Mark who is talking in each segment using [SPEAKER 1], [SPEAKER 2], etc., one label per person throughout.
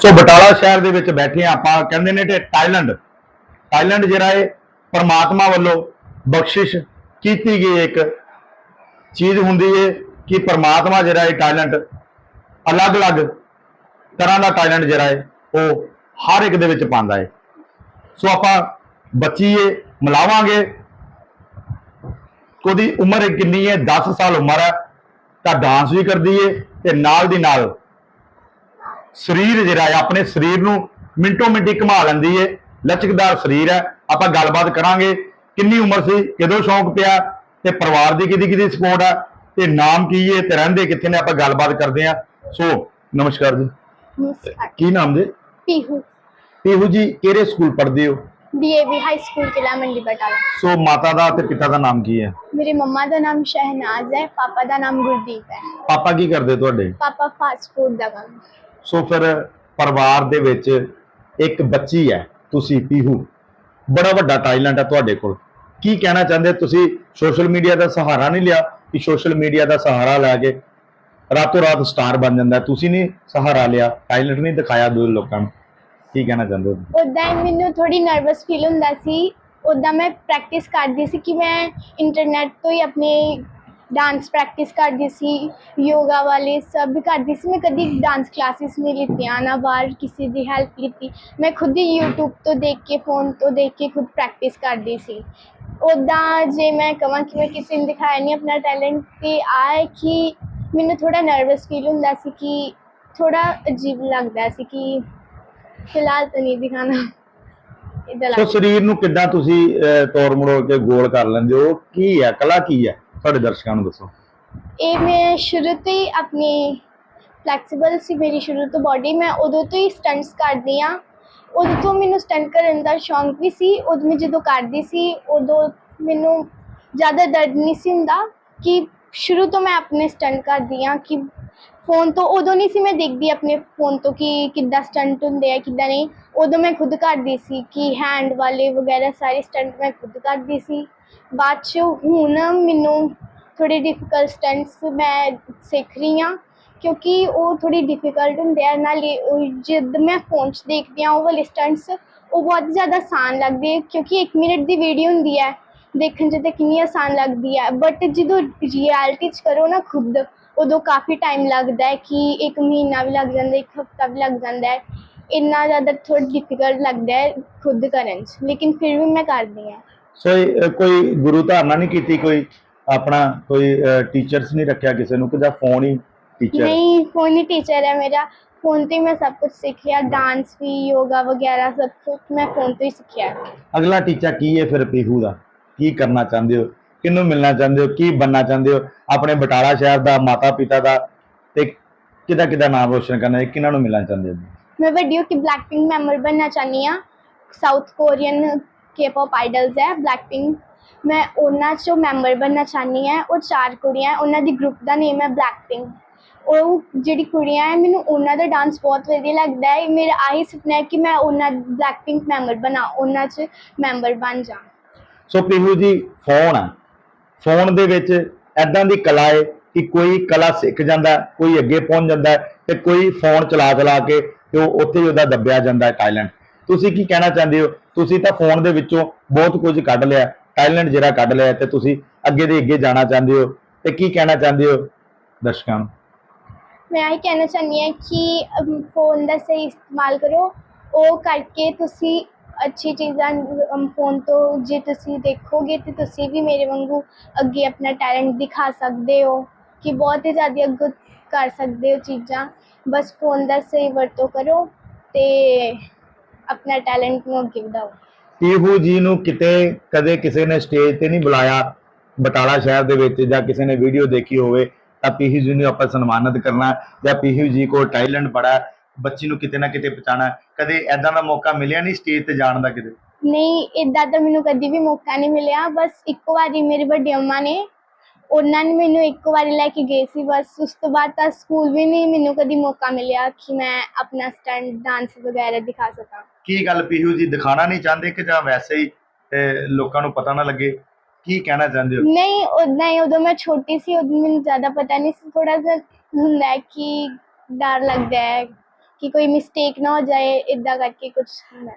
[SPEAKER 1] ਸੋ ਬਟਾਲਾ ਸ਼ਹਿਰ ਦੇ ਵਿੱਚ ਬੈਠੇ ਹਾਂ ਆਪਾਂ, ਕਹਿੰਦੇ ਨੇ ਕਿ ਟਾਈਲੈਂਡ ਟਾਈਲੈਂਡ ਜਿਹੜਾ ਹੈ ਪਰਮਾਤਮਾ ਵੱਲੋਂ ਬਖਸ਼ਿਸ਼ ਕੀਤੀ ਗਈ ਇੱਕ ਚੀਜ਼ ਹੁੰਦੀ ਹੈ ਕਿ ਪਰਮਾਤਮਾ ਜਿਹੜਾ ਹੈ ਟੈਲੈਂਟ ਅਲੱਗ-ਅਲੱਗ ਤਰ੍ਹਾਂ ਦਾ ਟੈਲੈਂਟ ਜਿਹੜਾ ਹੈ ਉਹ ਹਰ ਇੱਕ ਦੇ ਵਿੱਚ ਪਾਉਂਦਾ ਹੈ ਸੋ ਆਪਾਂ ਬੱਚੀਏ ਮਿਲਾਵਾਂਗੇ। ਉਹਦੀ ਉਮਰ ਕਿੰਨੀ ਹੈ 10 ਸਾਲ ਉਮਰ ਹੈ ਤਾਂ ਡਾਂਸ ਵੀ ਕਰਦੀ ਹੈ ਤੇ ਨਾਲ ਦੀ ਨਾਲ ਸਰੀਰ ਜਿਹੜਾ ਹੈ ਆਪਣੇ ਸਰੀਰ ਨੂੰ ਮਿੰਟੋ ਮਿੰਟੀ ਘੁਮਾ ਲੈਂਦੀ ਏ। ਲਚਕਦਾਰ ਸਰੀਰ ਹੈ ਆਪਾਂ ਗੱਲਬਾਤ ਕਰਾਂਗੇ ਕਿੰਨੀ ਉਮਰ ਸੀ ਕਦੋਂ ਸ਼ੌਂਕ ਪਿਆ ਤੇ ਪਰਿਵਾਰ ਦੀ ਕਿਹਦੀ ਕਿਹਦੀ ਸਪੋਰਟ ਆ ਤੇ ਨਾਮ ਕੀ ਏ ਤੇ ਰਹਿੰਦੇ ਕਿੱਥੇ ਨੇ ਆਪਾਂ ਗੱਲਬਾਤ ਕਰਦੇ ਆ। ਸੋ ਨਮਸਕਾਰ ਜੀ। ਕੀ ਨਾਮ ਦੇ
[SPEAKER 2] ਪੀਹੂ।
[SPEAKER 1] ਪੀਹੂ ਜੀ ਕਿਹੜੇ ਸਕੂਲ ਪੜ੍ਹਦੇ ਹੋ?
[SPEAKER 2] ਡੀਏਵੀ ਹਾਈ ਸਕੂਲ ਕਿਲਾ ਮੰਡੀ ਬਟਾਲਾ।
[SPEAKER 1] ਸੋ ਮਾਤਾ ਦਾ ਤੇ ਪਿਤਾ ਦਾ ਨਾਮ ਕੀ ਹੈ?
[SPEAKER 2] ਮੇਰੇ ਮੰਮਾ ਦਾ ਨਾਮ ਸ਼ਹਿਨਾਜ਼ ਹੈ ਪਾਪਾ ਦਾ ਨਾਮ ਗੁਰਦੀਪ ਹੈ।
[SPEAKER 1] ਪਾਪਾ ਕੀ ਕਰਦੇ ਤੁਹਾਡੇ?
[SPEAKER 2] ਪਾਪਾ ਫਾਸਟ ਫੂਡ ਦਾ ਕੰਮ।
[SPEAKER 1] ਸੋ ਫਿਰ ਪਰਿਵਾਰ ਦੇ ਵਿੱਚ ਇੱਕ ਬੱਚੀ ਹੈ, ਤੁਸੀਂ ਪੀਹੂ। ਬੜਾ ਵੱਡਾ ਟੈਲੈਂਟ ਹੈ ਤੁਹਾਡੇ ਕੋਲ। ਕੀ ਕਹਿਣਾ ਚਾਹੁੰਦੇ ਤੁਸੀਂ ਸੋਸ਼ਲ ਮੀਡੀਆ ਦਾ ਸਹਾਰਾ ਨਹੀਂ ਲਿਆ ਕਿ ਸੋਸ਼ਲ ਮੀਡੀਆ ਦਾ ਸਹਾਰਾ ਲੈ ਕੇ ਰਾਤੋਂ ਰਾਤ ਸਟਾਰ ਬਣ ਜਾਂਦਾ ਤੁਸੀਂ ਨਹੀਂ ਸਹਾਰਾ ਲਿਆ ਟੈਲੈਂਟ ਨਹੀਂ ਦਿਖਾਇਆ ਦੂਰ ਲੋਕਾਂ ਨੂੰ। ਕੀ ਕਹਿਣਾ ਚਾਹੁੰਦੇ ਹੋ?
[SPEAKER 2] ਉਦਾਂ ਹੀ ਮੈਨੂੰ ਥੋੜੀ ਨਰਵਸ ਫੀਲ ਹੁੰਦਾ ਸੀ। ਉਦਾਂ ਮੈਂ ਪ੍ਰੈਕਟਿਸ ਕਰਦੀ ਸੀ ਕਿ ਮੈਂ ਇੰਟਰਨੈਟ ਤੋਂ ਹੀ ਆਪਣੇ ਡਾਂਸ ਪ੍ਰੈਕਟਿਸ ਕਰਦੀ ਸੀ ਯੋਗਾ ਵਾਲੇ ਸਭ ਕਰਦੀ ਸੀ। ਮੈਂ ਕਦੀ ਡਾਂਸ ਕਲਾਸਿਸ ਨਹੀਂ ਲਿੱਤੀਆਂ ਨਾ ਬਾਹਰ ਕਿਸੇ ਦੀ ਹੈਲਪ ਲਿੱਤੀ ਮੈਂ ਖੁਦ ਹੀ YouTube ਤੋਂ ਦੇਖ ਕੇ ਫੋਨ ਤੋਂ ਦੇਖ ਕੇ ਖੁਦ ਪ੍ਰੈਕਟਿਸ ਕਰਦੀ ਸੀ। ਉਦਾਂ ਜੇ ਮੈਂ ਕਹਾਂ ਕਿ ਮੈਂ ਕਿਸੇ ਨੂੰ ਦਿਖਾਇਆ ਨਹੀਂ ਆਪਣਾ ਟੈਲੈਂਟ ਤੇ ਆ ਹੈ ਕਿ ਮੈਨੂੰ ਥੋੜਾ ਨਰਵਸ ਫੀਲ ਹੁੰਦਾ ਸੀ ਕਿ ਥੋੜਾ ਅਜੀਬ ਲੱਗਦਾ ਸੀ ਕਿ ਫਿਲਹਾਲ ਤਾਂ ਨਹੀਂ ਦਿਖਾਣਾ। ਇਦਾਂ
[SPEAKER 1] ਸੋ ਸਰੀਰ ਨੂੰ ਕਿੱਦਾਂ ਤੁਸੀਂ ਅਹ, ਤੋੜ ਮੜੋ ਕੇ ਗੋਲ ਕਰ ਲੈਂਦੇ ਹੋ? ਕੀ ਹੈ? ਕਲਾ ਕੀ ਹੈ? ਸਾਡੇ ਦਰਸ਼ਕਾਂ ਨੂੰ ਦੱਸੋ।
[SPEAKER 2] ਇਹ ਮੈਂ ਸ਼ੁਰੂ ਤੋਂ ਹੀ ਆਪਣੀ ਫਲੈਕਸੀਬਲ ਸੀ ਮੇਰੀ ਸ਼ੁਰੂ ਤੋਂ ਬਾਡੀ ਮੈਂ ਉਦੋਂ ਤੋਂ ਹੀ ਸਟੰਟਸ ਕਰਦੀ ਆ ਉਦੋਂ ਤੋਂ ਮੈਨੂੰ ਸਟੰਟ ਕਰਨ ਦਾ ਸ਼ੌਂਕ ਵੀ ਸੀ। ਉਦੋਂ ਮੈਂ ਜਦੋਂ ਕਰਦੀ ਸੀ, ਉਦੋਂ ਮੈਨੂੰ ਜ਼ਿਆਦਾ ਦਰਦ ਨਹੀਂ ਸੀ ਹੁੰਦਾ ਕਿ ਸ਼ੁਰੂ ਤੋਂ ਮੈਂ ਆਪਣੇ ਸਟੰਟ ਕਰਦੀ ਆ ਕਿ ਫੋਨ ਤੋਂ ਉਦੋਂ ਨਹੀਂ ਸੀ ਮੈਂ ਦੇਖਦੀ ਆਪਣੇ ਫੋਨ ਤੋਂ ਕਿ ਕਿੱਦਾਂ ਸਟੰਟ ਹੁੰਦੇ ਆ, ਕਿੱਦਾਂ ਨਹੀਂ। ਉਦੋਂ ਮੈਂ ਖੁਦ ਕਰਦੀ ਸੀ ਕਿ ਹੈਂਡ ਵਾਲੇ ਵਗੈਰਾ ਸਾਰੇ ਸਟੰਟ ਮੈਂ ਖੁਦ ਕਰਦੀ ਸੀ। ਬਾਅਦ 'ਚ ਹੁਣ ਮੈਨੂੰ ਥੋੜੇ ਡਿਫਿਕਲਟ ਸਟੰਟਸ ਮੈਂ ਸਿੱਖ ਰਹੀ ਹਾਂ, ਕਿਉਂਕਿ ਉਹ ਥੋੜੀ ਡਿਫਿਕਲਟ ਹੁੰਦੇ ਆ। ਨਾਲੇ ਜਦ ਮੈਂ ਫੋਨ 'ਚ ਦੇਖਦੀ ਹਾਂ, ਉਹ ਵਾਲੇ ਸਟੰਟਸ ਉਹ ਬਹੁਤ ਜ਼ਿਆਦਾ ਆਸਾਨ ਲੱਗਦੇ ਕਿਉਂਕਿ 1 ਮਿੰਟ ਦੀ ਵੀਡੀਓ ਹੁੰਦੀ ਹੈ। ਦੇਖਣ 'ਚ ਤਾਂ ਕਿੰਨੀ ਆਸਾਨ ਲੱਗਦੀ ਹੈ। ਬਟ ਜਦੋਂ ਰਿਐਲਿਟੀ 'ਚ ਕਰੋ ਨਾ ਖੁਦ ਉਦੋਂ ਕਾਫੀ ਟਾਈਮ ਲੱਗਦਾ ਹੈ ਕਿ ਇੱਕ ਮਹੀਨਾ ਵੀ ਲੱਗ ਜਾਂਦਾ ਇੱਕ ਹਫਤਾ ਵੀ ਲੱਗ ਜਾਂਦਾ ਹੈ। ਇੰਨਾ ਜ਼ਿਆਦਾ ਥੋੜਾ ਡਿਫਿਕਲਟ ਲੱਗਦਾ ਹੈ ਖੁਦ ਕਰਨ 'ਚ ਲੇਕਿਨ ਫਿਰ ਵੀ ਮੈਂ ਕਰਦੀ ਹਾਂ।
[SPEAKER 1] ਸੋ ਇਹ, ਕੋਈ ਗੁਰੂ ਧਾਰਨਾ ਨਹੀਂ ਕੀਤੀ ਕੋਈ ਆਪਣਾ ਕੋਈ ਟੀਚਰਸ ਨਹੀਂ ਰੱਖਿਆ ਕਿਸੇ ਨੂੰ ਕਿ ਜਾਂ ਫੋਨ ਹੀ ਟੀਚਰ
[SPEAKER 2] ਨਹੀਂ ਫੋਨ ਹੀ ਟੀਚਰ ਹੈ ਮੇਰਾ। ਫੋਨ ਤੇ ਹੀ ਮੈਂ ਸਭ ਕੁਝ ਸਿੱਖ ਲਿਆ ਡਾਂਸ ਵੀ ਯੋਗਾ ਵਗੈਰਾ ਸਭ ਕੁਝ ਮੈਂ ਫੋਨ ਤੋਂ ਹੀ ਸਿੱਖਿਆ।
[SPEAKER 1] ਅਗਲਾ ਟੀਚਾ ਕੀ ਹੈ ਫਿਰ ਪੀਹੂ ਦਾ? ਕੀ ਕਰਨਾ ਚਾਹੁੰਦੇ ਹੋ? ਕਿਹਨੂੰ ਮਿਲਣਾ ਚਾਹੁੰਦੇ ਹੋ ਕੀ ਬੰਨਾ ਚਾਹੁੰਦੇ ਹੋ? ਆਪਣੇ ਬਟਾਲਾ ਸ਼ਹਿਰ ਦਾ ਮਾਤਾ ਪਿਤਾ ਦਾ ਤੇ ਕਿਹਦਾ ਕਿਹਦਾ ਨਾਮ ਰੋਸ਼ਨ ਕਰਨਾ ਹੈ ਕਿਹਨਾਂ ਨੂੰ ਮਿਲਣਾ ਚਾਹੁੰਦੇ ਹੋ?
[SPEAKER 2] ਮੈਂ ਵੱਡੀ ਹੋ ਕੇ ਬਲੈਕਪਿੰਕ ਮੈਂਬਰ ਬਣਨਾ ਚਾਹੁੰਦੀ ਹਾਂ। ਸਾਊਥ ਕੋਰੀਅਨ ਕੇ-ਪੌਪ ਆਈਡਲਸ ਹੈ ਬਲੈਕਪਿੰਕ ਮੈਂ ਉਹਨਾਂ 'ਚੋਂ ਮੈਂਬਰ ਬਣਨਾ ਚਾਹੁੰਦੀ ਹਾਂ। ਉਹ ਚਾਰ ਕੁੜੀਆਂ ਉਹਨਾਂ ਦੀ ਗਰੁੱਪ ਦਾ ਨੇਮ ਹੈ ਬਲੈਕਪਿੰਕ ਉਹ ਜਿਹੜੀ ਕੁੜੀਆਂ ਹੈ ਮੈਨੂੰ ਉਹਨਾਂ ਦਾ ਡਾਂਸ ਬਹੁਤ ਵਧੀਆ ਲੱਗਦਾ ਹੈ। ਮੇਰਾ ਆਹੀ ਸੁਪਨਾ ਹੈ ਕਿ ਮੈਂ ਉਹਨਾਂ ਬਲੈਕਪਿੰਕ ਮੈਂਬਰ ਬਣਾ ਉਹਨਾਂ 'ਚ ਮੈਂਬਰ ਬਣ ਜਾ
[SPEAKER 1] ਸੋ ਪੀਹੂ ਜੀ ਫੋਨ ਹੈ ਫੋਨ ਦੇ ਵਿੱਚ ਐਦਾਂ ਦੀ ਕਲਾ ਹੈ ਕਿ ਕੋਈ ਕਲਾ ਸਿੱਖ ਜਾਂਦਾ, ਕੋਈ ਅੱਗੇ ਪਹੁੰਚ ਜਾਂਦਾ ਹੈ ਤੇ ਕੋਈ ਫੋਨ ਚਲਾ ਚਲਾ ਕੇ ਤੇ ਉਹ ਉੱਥੇ ਉਹਦਾ ਦੱਬਿਆ ਜਾਂਦਾ ਹੈ ਟੈਲੈਂਟ ਤੁਸੀਂ ਕੀ ਕਹਿਣਾ ਚਾਹੁੰਦੇ ਹੋ? ਤੁਸੀਂ ਤਾਂ ਫੋਨ ਦੇ ਵਿੱਚੋਂ ਬਹੁਤ ਕੁਝ ਕੱਢ ਲਿਆ ਟੈਲੈਂਟ ਜਿਹੜਾ ਕੱਢ ਲਿਆ ਤੇ ਤੁਸੀਂ ਅੱਗੇ ਦੇ ਅੱਗੇ ਜਾਣਾ ਚਾਹੁੰਦੇ ਹੋ ਤੇ ਕੀ ਕਹਿਣਾ ਚਾਹੁੰਦੇ ਹੋ ਦਰਸ਼ਕਾਂ ਨੂੰ?
[SPEAKER 2] ਮੈਂ ਇਹ ਕਹਿਣਾ ਚਾਹੁੰਦੀ ਹਾਂ ਕਿ ਫੋਨ ਦਾ ਸਹੀ ਇਸਤੇਮਾਲ ਕਰੋ। ਉਹ ਕਰਕੇ ਤੁਸੀਂ ਅੱਛੀ ਚੀਜ਼ਾਂ ਫੋਨ ਤੋਂ ਜੇ ਤੁਸੀਂ ਦੇਖੋਗੇ ਤੇ ਤੁਸੀਂ ਵੀ ਮੇਰੇ ਵਾਂਗੂ ਅੱਗੇ ਆਪਣਾ ਟੈਲੈਂਟ ਦਿਖਾ ਸਕਦੇ ਹੋ ਕਿ ਬਹੁਤ ਹੀ ਜ਼ਿਆਦਾ ਅੱਗੇ ਕਰ ਸਕਦੇ ਹੋ ਚੀਜ਼ਾਂ। ਬਸ ਫੋਨ ਦਾ ਸਹੀ ਵਰਤੋਂ ਕਰੋ ਤੇ ਆਪਣਾ ਟੈਲੈਂਟ ਨੂੰ ਅੱਗੇ ਵਧਾਓ।
[SPEAKER 1] ਪੀਹੂ ਜੀ ਨੂੰ ਕਿਤੇ ਕਦੇ ਕਿਸੇ ਨੇ ਸਟੇਜ ਤੇ ਨਹੀਂ ਬੁਲਾਇਆ, ਬਟਾਲਾ ਸ਼ਹਿਰ ਦੇ ਵਿੱਚ ਜਾਂ ਕਿਸੇ ਨੇ ਵੀਡੀਓ ਦੇਖੀ ਹੋਵੇ, ਤਾਂ ਪੀਹੂ ਜੀ ਨੂੰ ਆਪਾਂ ਸਨਮਾਨਿਤ ਕਰਨਾ ਜਾਂ ਪੀਹੂ ਜੀ ਕੋਲ ਟੈਲੈਂਟ ਬੜਾ ਬੱਚੀ ਨੂੰ ਕਿਤੇ ਨਾ ਕਿਤੇ ਪਹੁੰਚਾਉਣਾ ਕਦੇ ਐਦਾਂ ਦਾ ਮੌਕਾ ਮਿਲਿਆ ਨਹੀਂ ਸਟੇਜ ਤੇ ਜਾਣ ਦਾ ਕਿਤੇ?
[SPEAKER 2] ਨਹੀਂ ਇਦਾਂ ਤਾਂ ਮੈਨੂੰ ਕਦੀ ਵੀ ਮੌਕਾ ਨਹੀਂ ਮਿਲਿਆ। ਬਸ ਇੱਕ ਵਾਰੀ ਮੇਰੇ ਵੱਡੇ ਅੰਮਾ ਨੇ ਉਹਨਾਂ ਨੇ ਮੈਨੂੰ ਇੱਕ ਵਾਰੀ ਲੈ ਕੇ ਗਏ ਸੀ। ਬਸ ਉਸ ਤੋਂ ਬਾਅਦ ਤਾਂ ਸਕੂਲ ਵੀ ਨਹੀਂ ਮੈਨੂੰ ਕਦੀ ਮੌਕਾ ਮਿਲਿਆ ਕਿ ਮੈਂ ਆਪਣਾ ਸਟੰਟ ਡਾਂਸ ਵਗੈਰਾ ਦਿਖਾ ਸਕਾਂ।
[SPEAKER 1] ਕੀ ਗੱਲ ਪੀਹੂ ਜੀ ਦਿਖਾਣਾ ਨਹੀਂ ਚਾਹੁੰਦੇ ਕਿ ਜਾਂ ਵੈਸੇ ਹੀ ਅਹ, ਲੋਕਾਂ ਨੂੰ ਪਤਾ ਨਾ ਲੱਗੇ? ਕੀ ਕਹਿਣਾ ਚਾਹੁੰਦੇ ਹੋ?
[SPEAKER 2] ਨਹੀਂ ਉਦਾਂ ਹੀ ਉਦੋਂ ਮੈਂ ਛੋਟੀ ਸੀ ਉਦੋਂ ਮੈਨੂੰ ਜ਼ਿਆਦਾ ਪਤਾ ਨਹੀਂ ਸੀ। ਥੋੜਾ ਜਿਹਾ ਹੁੰਦਾ ਹੈ ਕਿ ਡਰ ਲੱਗਦਾ ਹੈ। ਕਿ ਕੋਈ ਮਿਸਟੇਕ ਨਾ ਹੋ ਜਾਏ ਇਦਾਂ ਕਰਕੇ ਕੁਝ ਹੁੰਦਾ।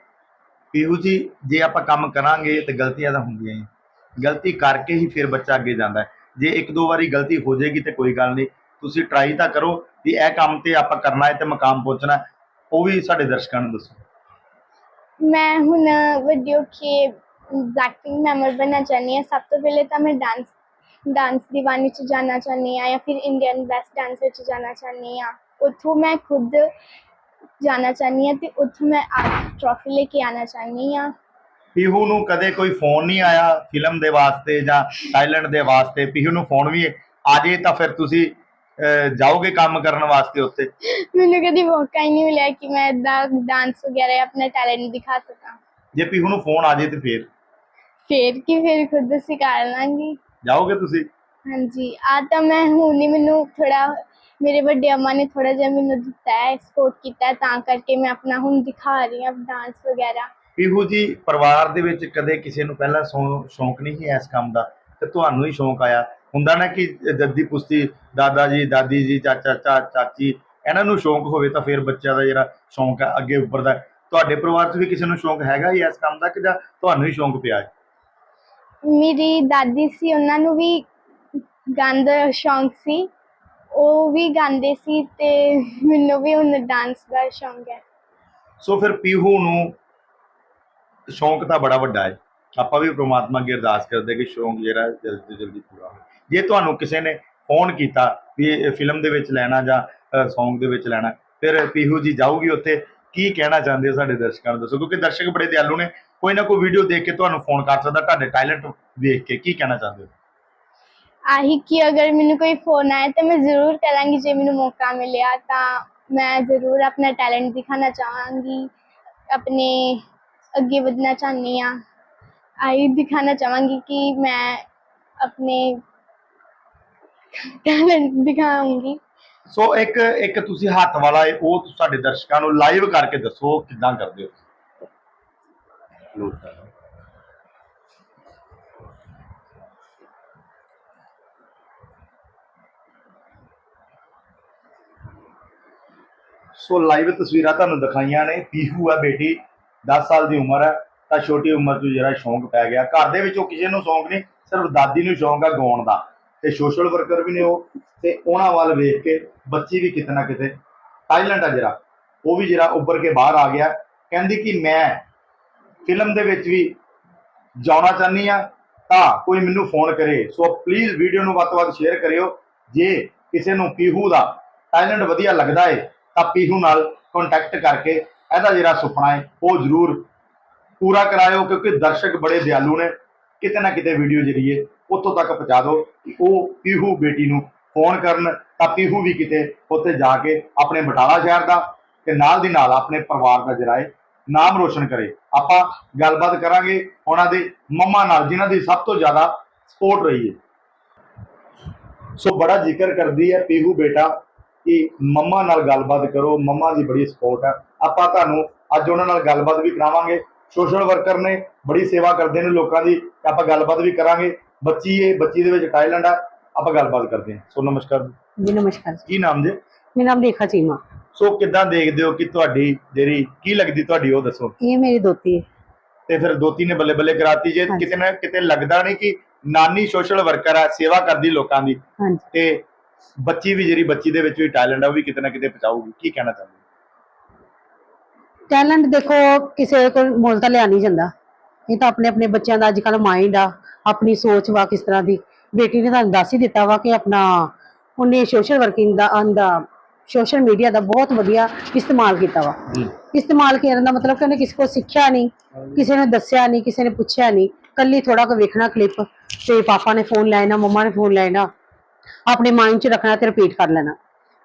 [SPEAKER 1] ਪੀਹੂ ਜੀ ਜੇ ਆਪਾਂ ਕੰਮ ਕਰਾਂਗੇ ਤੇ ਗਲਤੀਆਂ ਤਾਂ ਹੁੰਦੀਆਂ ਹੀ। ਗਲਤੀ ਕਰਕੇ ਹੀ ਫਿਰ ਬੱਚਾ ਅੱਗੇ ਜਾਂਦਾ ਹੈ। ਜੇ ਇੱਕ ਦੋ ਵਾਰੀ ਗਲਤੀ ਹੋ ਜਾਏਗੀ ਤੇ ਕੋਈ ਗੱਲ ਨਹੀਂ। ਤੁਸੀਂ ਟਰਾਈ ਤਾਂ ਕਰੋ ਵੀ ਇਹ ਕੰਮ ਤੇ ਆਪਾਂ ਕਰਨਾ ਹੈ ਤੇ ਮਕਾਮ ਪਹੁੰਚਣਾ ਹੈ। ਉਹ ਵੀ ਸਾਡੇ ਦਰਸ਼ਕਾਂ ਨੂੰ ਦੱਸੋ।
[SPEAKER 2] ਮੈਂ ਹੁਣ ਵੱਡੀ ਹੋ ਕੇ ਬਲੈਕਪਿੰਕ ਮੈਂਬਰ ਬਣਨਾ ਚਾਹੁੰਦੀ ਹਾਂ। ਸਭ ਤੋਂ ਪਹਿਲੇ ਤਾਂ ਮੈਂ ਡਾਂਸ ਡਾਂਸ ਦੀਵਾਨੀ ਚ ਜਾਣਾ ਚਾਹੁੰਦੀ ਹਾਂ ਜਾਂ ਫਿਰ ਇੰਡੀਅਨ ਬੈਸਟ ਡਾਂਸਰ ਚ ਜਾਣਾ ਚਾਹੁੰਦੀ ਹਾਂ। ਉੱਥੋਂ ਮੈਂ ਖੁਦ ਜਾਣਾ ਚਾਹੁੰਦੀ ਹਾਂ ਤੇ ਉੱਥੋਂ ਮੈਂ ਆਰਟ ਟਰੋਫੀ ਲੈ ਕੇ ਆਉਣਾ ਚਾਹੁੰਦੀ ਹਾਂ।
[SPEAKER 1] ਪੀਹੂ ਨੂੰ ਕਦੇ ਕੋਈ ਫੋਨ ਨਹੀਂ ਆਇਆ ਫਿਲਮ ਦੇ ਵਾਸਤੇ ਜਾਂ ਟਾਈਲੈਂਡ ਦੇ ਵਾਸਤੇ? ਪੀਹੂ ਨੂੰ ਫੋਨ ਵੀ ਆ ਜੇ ਤਾਂ ਫਿਰ ਤੁਸੀਂ ਅਹ, ਜਾਓਗੇ ਕੰਮ ਕਰਨ ਵਾਸਤੇ ਉੱਥੇ?
[SPEAKER 2] ਮੈਨੂੰ ਕਦੀ ਮੌਕਾ ਹੀ ਨਹੀਂ ਮਿਲਿਆ ਕਿ ਮੈਂ ਇਦਾਂ ਡਾਂਸ ਵਗੈਰਾ ਆਪਣਾ ਟੈਲੈਂਟ ਦਿਖਾ ਸਕਾਂ।
[SPEAKER 1] ਜੇ ਪੀਹੂ ਨੂੰ ਫੋਨ ਆ ਜੇ ਤੇ ਫਿਰ?
[SPEAKER 2] ਫੇਰ ਕੀ ਫੇਰ ਖੁਦ ਸਿਖਾ ਲਾਂਗੀ।
[SPEAKER 1] ਜਾਓਗੇ ਤੁਸੀਂ?
[SPEAKER 2] ਹਾਂਜੀ ਆ ਤਾਂ ਮੈਂ ਹੁਣ ਹੀ ਮੈਨੂੰ ਥੋੜਾ ਮੇਰੇ ਵੱਡੇ ਅੰਮਾ ਨੇ ਥੋੜਾ ਜਿਹਾ ਮੈਨੂੰ ਦਿੱਤਾ ਹੈ ਸਪੋਰਟ ਕੀਤਾ ਹੈ, ਤਾਂ ਕਰਕੇ ਮੈਂ ਆਪਣਾ ਹੁਣ ਦਿਖਾ ਰਹੀ ਹਾਂ ਡਾਂਸ ਵਗੈਰਾ।
[SPEAKER 1] ਪੀਹੂ ਜੀ ਪਰਿਵਾਰ ਦੇ ਵਿੱਚ ਕਦੇ ਕਿਸੇ ਨੂੰ ਪਹਿਲਾਂ ਸ਼ੌਂ- ਸ਼ੌਂਕ ਨਹੀਂ ਸੀ ਇਸ ਕੰਮ ਦਾ ਤੇ ਤੁਹਾਨੂੰ ਹੀ ਸ਼ੌਂਕ ਆਇਆ। ਹੁੰਦਾ ਨਾ ਕਿ ਜੱਦੀ ਪੁਸਤੀ ਦਾਦਾ ਜੀ ਦਾਦੀ ਜੀ ਚਾਚਾ ਚਾ ਚਾਚੀ ਇਹਨਾਂ ਨੂੰ ਸ਼ੌਂਕ ਹੋਵੇ ਤਾਂ ਫਿਰ ਬੱਚਿਆਂ ਦਾ ਜਿਹੜਾ ਸ਼ੌਂਕ ਹੈ ਅੱਗੇ ਉੱਪਰਦਾ। ਤੁਹਾਡੇ ਪਰਿਵਾਰ 'ਚ ਵੀ ਕਿਸੇ ਨੂੰ ਸ਼ੌਂਕ ਹੈਗਾ ਹੀ ਇਸ ਕੰਮ ਦਾ ਕਿ ਜਾਂ ਤੁਹਾਨੂੰ ਹੀ ਸ਼ੌਂਕ ਪਿਆ ਹੈ?
[SPEAKER 2] ਮੇਰੀ ਦਾਦੀ ਸੀ ਉਹਨਾਂ ਨੂੰ ਵੀ ਗਾਉਣ ਦਾ ਸ਼ੌਂਕ ਸੀ। ਉਹ ਵੀ ਗਾਉਂਦੇ ਸੀ ਤੇ ਮੈਨੂੰ ਵੀ ਹੁਣ ਡਾਂਸ ਦਾ ਸ਼ੌਂਕ ਹੈ।
[SPEAKER 1] ਸੋ ਫਿਰ ਪੀਹੂ ਨੂੰ ਸ਼ੌਂਕ ਤਾਂ ਬੜਾ ਵੱਡਾ ਹੈ। ਆਪਾਂ ਵੀ ਪ੍ਰਮਾਤਮਾ ਅੱਗੇ ਅਰਦਾਸ ਕਰਦੇ ਕਿ ਸ਼ੌਂਕ ਜਿਹੜਾ ਜਲਦੀ ਤੋਂ ਜਲਦੀ ਪੂਰਾ ਹੋਵੇ। ਜੇ ਤੁਹਾਨੂੰ ਕਿਸੇ ਨੇ ਫੋਨ ਕੀਤਾ ਵੀ ਫਿਲਮ ਦੇ ਵਿੱਚ ਲੈਣਾ ਜਾਂ Song ਦੇ ਵਿੱਚ ਲੈਣਾ, ਫਿਰ ਪੀਹੂ ਜੀ ਜਾਊਗੀ ਉੱਥੇ। ਕੀ ਕਹਿਣਾ ਚਾਹੁੰਦੇ ਹੋ ਸਾਡੇ ਦਰਸ਼ਕਾਂ ਨੂੰ ਦੱਸੋ? ਕਿਉਂਕਿ ਦਰਸ਼ਕ ਬੜੇ ਦਿਆਲੂ ਨੇ। ਕੋਈ ਨਾ ਕੋਈ ਵੀਡੀਓ ਦੇਖ ਕੇ ਤੁਹਾਨੂੰ ਫੋਨ ਕਰ ਸਕਦਾ। ਤੁਹਾਡੇ ਟੈਲੈਂਟ ਵੇਖ ਕੇ ਕੀ ਕਹਿਣਾ ਚਾਹੁੰਦੇ ਹੋ?
[SPEAKER 2] ਆਹੀ ਕਿ ਅਗਰ ਮੈਨੂੰ ਕੋਈ ਫੋਨ ਆਏ ਤਾਂ ਮੈਂ ਜ਼ਰੂਰ ਕਰਾਂਗੀ, ਜੇ ਮੈਨੂੰ ਮੌਕਾ ਮਿਲਿਆ ਤਾਂ ਮੈਂ ਜ਼ਰੂਰ ਆਪਣਾ ਟੈਲੈਂਟ ਦਿਖਾਣਾ ਚਾਹਾਂਗੀ, ਆਪਣੇ ਅੱਗੇ ਵਧਣਾ ਚਾਹੁੰਦੀ ਹਾਂ। ਆਹੀ ਦਿਖਾਣਾ ਚਾਹਾਂਗੀ ਕਿ ਮੈਂ ਆਪਣੇ ਟੈਲੈਂਟ ਦਿਖਾਉਂਗੀ।
[SPEAKER 1] ਸੋ ਇੱਕ ਇੱਕ ਤੁਸੀਂ ਹੱਥ ਵਾਲਾ ਹੈ, ਉਹ ਸਾਡੇ ਦਰਸ਼ਕਾਂ ਨੂੰ ਲਾਈਵ ਕਰਕੇ ਦੱਸੋ ਕਿੱਦਾਂ ਕਰਦੇ ਹੋ ਲੋਡ ਸੋ ਲਾਈਵ ਤਸਵੀਰਾਂ ਤੁਹਾਨੂੰ ਦਿਖਾਈਆਂ ਨੇ। ਪੀਹੂ ਆ ਬੇਟੀ 10 ਸਾਲ ਦੀ ਉਮਰ ਹੈ ਤਾਂ ਛੋਟੀ ਉਮਰ 'ਚ ਜਿਹੜਾ ਸ਼ੌਂਕ ਪੈ ਗਿਆ। ਘਰ ਦੇ ਵਿੱਚੋਂ ਕਿਸੇ ਨੂੰ ਸ਼ੌਂਕ ਨਹੀਂ, ਸਿਰਫ ਦਾਦੀ ਨੂੰ ਸ਼ੌਂਕ ਆ ਗਾਉਣ ਦਾ। ਤੇ ਸੋਸ਼ਲ ਵਰਕਰ ਵੀ ਨੇ ਉਹ, ਤੇ ਉਹਨਾਂ ਵੱਲ ਵੇਖ ਕੇ ਬੱਚੀ ਵੀ ਕਿਤੇ ਨਾ ਕਿਤੇ ਟੈਲੈਂਟ ਆ ਜਿਹੜਾ। ਉਹ ਵੀ ਜਿਹੜਾ ਉੱਭਰ ਕੇ ਬਾਹਰ ਆ ਗਿਆ। ਕਹਿੰਦੀ ਕਿ ਮੈਂ ਫਿਲਮ ਦੇ ਵਿੱਚ ਵੀ ਜਾਣਾ ਚਾਹੁੰਦੀ ਆ, ਤਾਂ ਕੋਈ ਮੈਨੂੰ ਫੋਨ ਕਰੇ। ਸੋ ਪਲੀਜ਼ ਵੀਡੀਓ ਨੂੰ ਵੱਧ ਤੋਂ ਵੱਧ ਸ਼ੇਅਰ ਕਰਿਓ। ਜੇ ਕਿਸੇ ਨੂੰ ਪੀਹੂ ਦਾ ਟੈਲੈਂਟ ਵਧੀਆ ਲੱਗਦਾ ਏ ਤਾਂ ਪੀਹੂ ਨਾਲ ਕੰਟੈਕਟ ਕਰਕੇ ਇਹਦਾ ਜਿਹੜਾ ਸੁਪਨਾ ਹੈ, ਉਹ ਜ਼ਰੂਰ ਪੂਰਾ ਕਰਾਇਓ, ਕਿਉਂਕਿ ਦਰਸ਼ਕ ਬੜੇ ਦਿਆਲੂ ਨੇ। ਕਿਤੇ ਨਾ ਕਿਤੇ ਵੀਡੀਓ ਜਰੀਏ ਉੱਥੋਂ ਤੱਕ ਪਹੁੰਚਾ ਦਿਓ ਕਿ ਉਹ ਪੀਹੂ ਬੇਟੀ ਨੂੰ ਫੋਨ ਕਰਨ, ਤਾਂ ਪੀਹੂ ਵੀ ਕਿਤੇ ਉੱਥੇ ਜਾ ਕੇ ਆਪਣੇ ਬਟਾਲਾ ਸ਼ਹਿਰ ਦਾ ਤੇ ਨਾਲ ਦੀ ਨਾਲ ਆਪਣੇ ਪਰਿਵਾਰ ਦਾ ਜਿਹੜਾ ਹੈ, ਨਾਮ ਰੋਸ਼ਨ ਕਰੇ। ਆਪਾਂ ਗੱਲਬਾਤ ਕਰਾਂਗੇ ਉਹਨਾਂ ਦੇ ਮੰਮਾ ਨਾਲ, ਜਿਨ੍ਹਾਂ ਦੀ ਸਭ ਤੋਂ ਜ਼ਿਆਦਾ ਸਪੋਰਟ ਰਹੀ ਹੈ। ਸੋ ਬੜਾ ਜ਼ਿਕਰ ਕਰਦੀ ਹੈ ਪੀਹੂ ਬੇਟਾ। ਕਿ ਮੰਮਾ ਨਾਲ ਗੱਲਬਾਤ ਕਰੋ ਮੰਮਾ ਦੀ ਬੜੀ ਸਪੋਰਟ ਹੈ ਆਪਾਂ ਤੁਹਾਨੂੰ ਅੱਜ ਉਹਨਾਂ ਨਾਲ ਗੱਲਬਾਤ ਵੀ ਕਰਾਵਾਂਗੇ। ਸੋਸ਼ਲ ਵਰਕਰ ਨੇ ਬੜੀ ਸੇਵਾ ਕਰਦੇ ਨੇ ਲੋਕਾਂ ਦੀ ਆਪਾਂ ਗੱਲਬਾਤ ਵੀ ਕਰਾਂਗੇ। ਬੱਚੀ ਇਹ ਬੱਚੀ ਦੇ ਵਿੱਚ ਟਾਈਲੈਂਡ ਆ ਆਪਾਂ ਗੱਲਬਾਤ ਕਰਦੇ ਹਾਂ। ਸੋ ਨਮਸਕਾਰ
[SPEAKER 3] ਜੀ। ਨਮਸਕਾਰ
[SPEAKER 1] ਕੀ ਨਾਮ ਜੇ?
[SPEAKER 3] ਮੇਰਾ ਨਾਮ ਰੇਖਾ ਚੀਮਾ।
[SPEAKER 1] ਸੋ ਕਿੱਦਾਂ ਦੇਖਦੇ ਹੋ ਕਿ ਤੁਹਾਡੀ ਜਿਹੜੀ ਕੀ ਲੱਗਦੀ ਤੁਹਾਡੀ ਉਹ ਦੱਸੋ।
[SPEAKER 3] ਇਹ ਮੇਰੀ ਦੋਤੀ ਹੈ।
[SPEAKER 1] ਤੇ ਫਿਰ ਦੋਤੀ ਨੇ ਬੱਲੇ ਬੱਲੇ ਕਰਾਤੀ ਜੇ। ਕਿਤੇ ਨਾ ਕਿਤੇ ਲੱਗਦਾ ਨਹੀਂ ਕਿ ਨਾਨੀ ਸੋਸ਼ਲ ਵਰਕਰ ਆ ਸੇਵਾ ਕਰਦੀ ਲੋਕਾਂ ਦੀ।
[SPEAKER 3] ਹਾਂਜੀ।
[SPEAKER 1] ਤੇ ਬੱਚੀ ਵੀ ਜਿਹੜੀ ਬੱਚੀ ਦੇ ਵਿੱਚ ਵੀ ਟੈਲੈਂਟ ਆ ਉਹ ਵੀ ਕਿਤੇ ਨਾ ਕਿਤੇ ਪਹੁੰਚਾਊਗੀ। ਕੀ ਕਹਿਣਾ ਚਾਹੁੰਦੇ?
[SPEAKER 3] ਟੈਲੈਂਟ ਦੇਖੋ ਕਿਸੇ ਕੋਲ ਮੁੱਲ ਤਾਂ ਲਿਆ ਨਹੀਂ ਜਾਂਦਾ। ਇਹ ਤਾਂ ਆਪਣੇ ਆਪਣੇ ਬੱਚਿਆਂ ਦਾ ਅੱਜ ਕੱਲ ਮਾਈਂਡ ਆ ਆਪਣੀ ਸੋਚ ਵਾ ਕਿਸ ਤਰ੍ਹਾਂ ਦੀ। ਬੇਟੀ ਨੇ ਤੁਹਾਨੂੰ ਦੱਸ ਹੀ ਦਿੱਤਾ ਵਾ ਕਿ ਆਪਣਾ ਉਹਨੇ ਸੋਸ਼ਲ ਵਰਕਿੰਗ ਦਾ ਆਂਦਾ ਸੋਸ਼ਲ ਮੀਡੀਆ ਦਾ ਬਹੁਤ ਵਧੀਆ ਇਸਤੇਮਾਲ ਕੀਤਾ ਵਾ। ਇਸਤੇਮਾਲ ਕਰਨ ਦਾ ਮਤਲਬ ਕਿ ਉਹਨੇ ਕਿਸੇ ਕੋਲ ਸਿੱਖਿਆ ਨਹੀਂ ਕਿਸੇ ਨੇ ਦੱਸਿਆ ਨਹੀਂ ਕਿਸੇ ਨੇ ਪੁੱਛਿਆ ਨਹੀਂ। ਕੱਲੀ ਥੋੜਾ ਕੁ ਵੇਖਣਾ ਕਲਿੱਪ ਤੇ ਪਾਪਾ ਨੇ ਫੋਨ ਲੈਣਾ ਮੰਮਾ ਨੇ ਫੋਨ ਲੈਣਾ ਆਪਣੇ ਮਾਈਂਡ 'ਚ ਰੱਖਣਾ ਤੇ ਰਿਪੀਟ ਕਰ ਲੈਣਾ।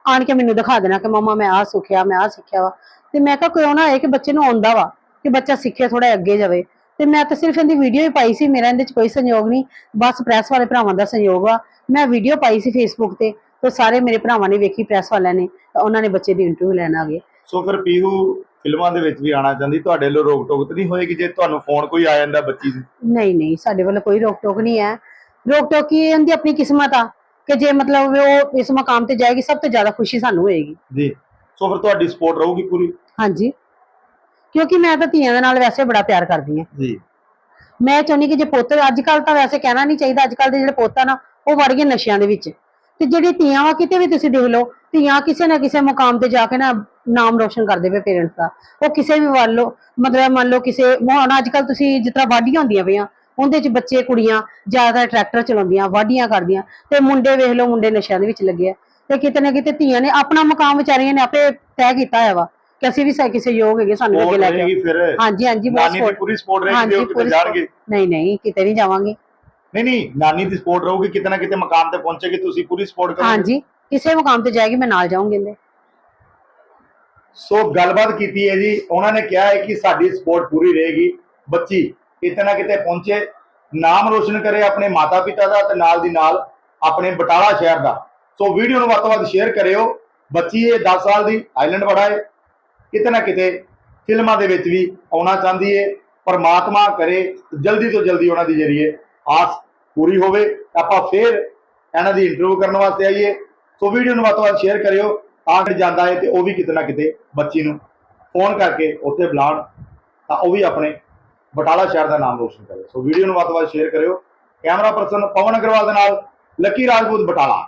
[SPEAKER 3] ਆਣ ਕੇ ਮੈਨੂੰ ਦਿਖਾ ਦੇਣਾ ਕਿ ਮਮਾ ਮੈਂ ਆਹ ਸਿੱਖਿਆ ਮੈਂ ਆਹ ਸਿੱਖਿਆ ਵਾ। ਤੇ ਮੈਂ ਕਿਹਾ ਕਿਉਂ ਨਾ ਹੋਏ ਕਿ ਬੱਚੇ ਨੂੰ ਆਉਂਦਾ ਵਾ ਕਿ ਬੱਚਾ ਸਿੱਖੇ ਥੋੜਾ ਅੱਗੇ ਜਾਵੇ। ਤੇ ਮੈਂ ਤਾਂ ਸਿਰਫ ਇਹਦੀ ਵੀਡੀਓ ਹੀ ਪਾਈ ਸੀ ਮੇਰਾ ਇਹਦੇ 'ਚ ਕੋਈ ਸੰਯੋਗ ਨਹੀਂ। ਬਸ ਪ੍ਰੈਸ ਵਾਲੇ ਭਰਾਵਾਂ ਦਾ ਸੰਯੋਗ ਆ ਮੈਂ ਵੀਡੀਓ ਪਾਈ ਸੀ ਫੇਸਬੁੱਕ ਤੇ ਤੇ ਸਾਰੇ ਮੇਰੇ ਭਰਾਵਾਂ ਨੇ ਵੇਖੀ ਪ੍ਰੈਸ ਵਾਲਿਆਂ ਨੇ ਤਾਂ ਉਹਨਾਂ ਨੇ ਬੱਚੇ ਦੀ ਇੰਟਰਵਿਊ ਲੈਣ ਆ ਗਏ।
[SPEAKER 1] ਸੋ ਫਿਰ ਪੀਹੂ ਫਿਲਮਾਂ ਦੇ ਵਿੱਚ ਵੀ ਆਣਾ ਚਾਹੁੰਦੀ ਤੁਹਾਡੇ ਲੋ ਰੋਕ ਟੋਕ ਤਾਂ ਨਹੀਂ ਹੋਏਗੀ ਜੇ ਤੁਹਾਨੂੰ ਫੋਨ ਕੋਈ ਆ ਜਾਂਦਾ ਬੱਚੀ ਦੀ?
[SPEAKER 3] ਨਹੀਂ ਨਹੀਂ ਸਾਡੇ ਵੱਲ ਕੋਈ ਰੋਕ ਟੋਕ ਨਹੀਂ ਹੈ। ਰੋਕ ਟੋਕ ਕੀ ਇਹਦੀ ਆਪਣੀ ਕਿਸਮਤ ਆ। ਕਿ ਜੇ ਮਤਲਬ ਉਹ ਇਸ ਮਕਾਮ ਤੇ ਜਾਏਗੀ ਸਭ ਤੋਂ ਜ਼ਿਆਦਾ ਖੁਸ਼ੀ ਸਾਨੂੰ ਹੋਏਗੀ।
[SPEAKER 1] ਜੀ। ਸੋ ਫਿਰ ਤੁਹਾਡੀ ਸਪੋਰਟ ਰਹੂਗੀ ਪੂਰੀ?
[SPEAKER 3] ਹਾਂਜੀ। ਕਿਉਂਕਿ ਮੈਂ ਤਾਂ ਧੀਆਂ ਦੇ ਨਾਲ ਵੈਸੇ ਬੜਾ ਪਿਆਰ ਕਰਦੀ ਹਾਂ।
[SPEAKER 1] ਜੀ।
[SPEAKER 3] ਮੈਂ ਚਾਹੁੰਦੀ ਕਿ ਜੇ ਪੁੱਤ ਅੱਜ ਕੱਲ ਤਾਂ ਵੈਸੇ ਕਹਿਣਾ ਨਹੀਂ ਚਾਹੀਦਾ ਅੱਜ ਕੱਲ ਦੇ ਜਿਹੜੇ ਪੁੱਤ ਆ ਨਾ ਉਹ ਵੜ ਗਏ ਨਸ਼ਿਆਂ ਦੇ ਵਿੱਚ। ਤੇ ਜਿਹੜੀ ਧੀਆਂ ਵਾ ਕਿਤੇ ਵੀ ਤੁਸੀਂ ਦੇਖ ਲਓ ਧੀਆਂ ਕਿਸੇ ਨਾ ਕਿਸੇ ਮੁਕਾਮ ਤੇ ਜਾ ਕੇ ਨਾ ਨਾਮ ਰੋਸ਼ਨ ਕਰਦੇ ਪਏ ਪੇਰੈਂਟਸ ਦਾ। ਉਹ ਕਿਸੇ ਵੀ ਵੱਲ ਮਤਲਬ ਮੰਨ ਲਓ ਕਿਸੇ ਹੁਣ ਅੱਜ ਕੱਲ ਤੁਸੀਂ ਜਿਸ ਤਰ੍ਹਾਂ ਵਾਢੀਆਂ ਹੁੰਦੀਆਂ ਪਈਆਂ ਉਹਦੇ ਚ ਬੱਚੇ ਕੁੜੀਆਂ ਜ਼ਿਆਦਾ ਟਰੈਕਟਰ ਚਲਾਉਂਦੀਆਂ ਵਾਢੀਆਂ ਕਰਦੀਆਂ ਤੇ ਮੁੰਡੇ ਵੇਖ ਲਓ ਮੁੰਡੇ ਨਸ਼ਿਆਂ ਦੇ ਵਿੱਚ ਲੱਗੇ ਆ। ਤੇ ਕਿਤੇ ਨਾ ਕਿਤੇ ਧੀਆਂ ਨੇ ਆਪਣਾ ਮੁਕਾਮ ਵਿਚਾਰੀਆਂ ਨੇ ਆਪੇ ਤੈਅ ਕੀਤਾ ਹੋਇਆ ਵਾ ਕਿ ਅਸੀਂ ਵੀ ਕਿਸੇ ਯੋਗ ਹੈਗੇ ਸਾਨੂੰ ਅੱਗੇ
[SPEAKER 1] ਸਪੋਰਟ
[SPEAKER 3] ਲੈ ਕੇ ਹਾਂਜੀ ਹਾਂਜੀ ਬਹੁਤ
[SPEAKER 1] ਪੂਰੀ ਸਪੋਰਟ ਰਹੇਗੀ
[SPEAKER 3] ਹਾਂਜੀ
[SPEAKER 1] ਜੇ ਉਹ ਕਿਤੇ
[SPEAKER 3] ਪੂਰੀ
[SPEAKER 1] ਜਾਣਗੇ।
[SPEAKER 3] support- ਨਹੀਂ ਨਹੀਂ ਕਿਤੇ ਨਹੀਂ ਜਾਵਾਂਗੇ।
[SPEAKER 1] ਨਹੀਂ ਨਹੀਂ ਨਾਨੀ ਦੀ ਸਪੋਰਟ ਰਹੂਗੀ ਕਿਤੇ ਨਾ ਕਿਤੇ ਮਕਾਮ ਤੇ ਪਹੁੰਚੇਗੀ ਤੁਸੀਂ ਪੂਰੀ ਸਪੋਰਟ ਕਰੋਗੇ।
[SPEAKER 3] ਹਾਂਜੀ ਕਿਸੇ ਮੁਕਾਮ ਤੇ ਜਾਏਗੀ ਮੈਂ ਨਾਲ ਜਾਊਂਗੀ ਇਹਦੇ।
[SPEAKER 1] ਸੋ ਗੱਲਬਾਤ ਕੀਤੀ ਹੈ ਜੀ ਉਹਨਾਂ ਨੇ ਕਿਹਾ ਹੈ ਕਿ ਸਾਡੀ ਸਪੋਰਟ ਪੂਰੀ ਰਹੇਗੀ। ਬੱਚੀ ਕਿਤੇ ਨਾ ਕਿਤੇ ਪਹੁੰਚੇ, ਨਾਮ ਰੋਸ਼ਨ ਕਰੇ ਆਪਣੇ ਮਾਤਾ ਪਿਤਾ ਦਾ ਤੇ ਨਾਲ ਦੀ ਨਾਲ ਆਪਣੇ ਬਟਾਲਾ ਸ਼ਹਿਰ ਦਾ। ਸੋ ਵੀਡੀਓ ਨੂੰ ਵੱਧ ਤੋਂ ਵੱਧ ਸ਼ੇਅਰ ਕਰਿਓ। ਬੱਚੀ ਇਹ 10 ਸਾਲ ਦੀ ਆਈਲੈਂਡ ਬੜਾ ਹੈ ਕਿਤੇ ਨਾ ਕਿਤੇ ਫਿਲਮਾਂ ਦੇ ਵਿੱਚ ਵੀ ਆਉਣਾ ਚਾਹੁੰਦੀ ਹੈ ਪਰਮਾਤਮਾ ਕਰੇ, ਜਲਦੀ ਤੋਂ ਜਲਦੀ ਉਹਨਾਂ ਦੀ ਜਰੀਏ ਆਸ ਪੂਰੀ ਹੋਵੇ। ਆਪਾਂ ਫੇਰ ਇਹਨਾਂ ਦੀ ਇੰਟਰਵਿਊ ਕਰਨ ਵਾਸਤੇ ਆਈਏ। ਸੋ ਵੀਡੀਓ ਨੂੰ ਵੱਧ ਤੋਂ ਵੱਧ ਸ਼ੇਅਰ ਕਰਿਓ, ਤਾਂ ਕਿ ਜਾਂਦਾ ਹੈ ਤੇ ਉਹ ਵੀ ਕਿਤੇ ਨਾ ਕਿਤੇ ਬੱਚੀ ਨੂੰ ਫੋਨ ਕਰਕੇ ਉੱਥੇ ਬੁਲਾਉਣ, ਤਾਂ ਉਹ ਵੀ ਆਪਣੇ ਬਟਾਲਾ ਸ਼ਹਿਰ ਦਾ ਨਾਮ ਰੋਸ਼ਨ ਕਰੇ ਸੋ ਵੀਡੀਓ ਨੂੰ ਵੱਧ ਤੋਂ ਵੱਧ ਸ਼ੇਅਰ ਕਰਿਓ। ਕੈਮਰਾ ਪਰਸਨ ਪਵਨ ਅਗਰਵਾਲ ਦੇ ਨਾਲ ਲੱਕੀ ਰਾਜਪੂਤ ਬਟਾਲਾ।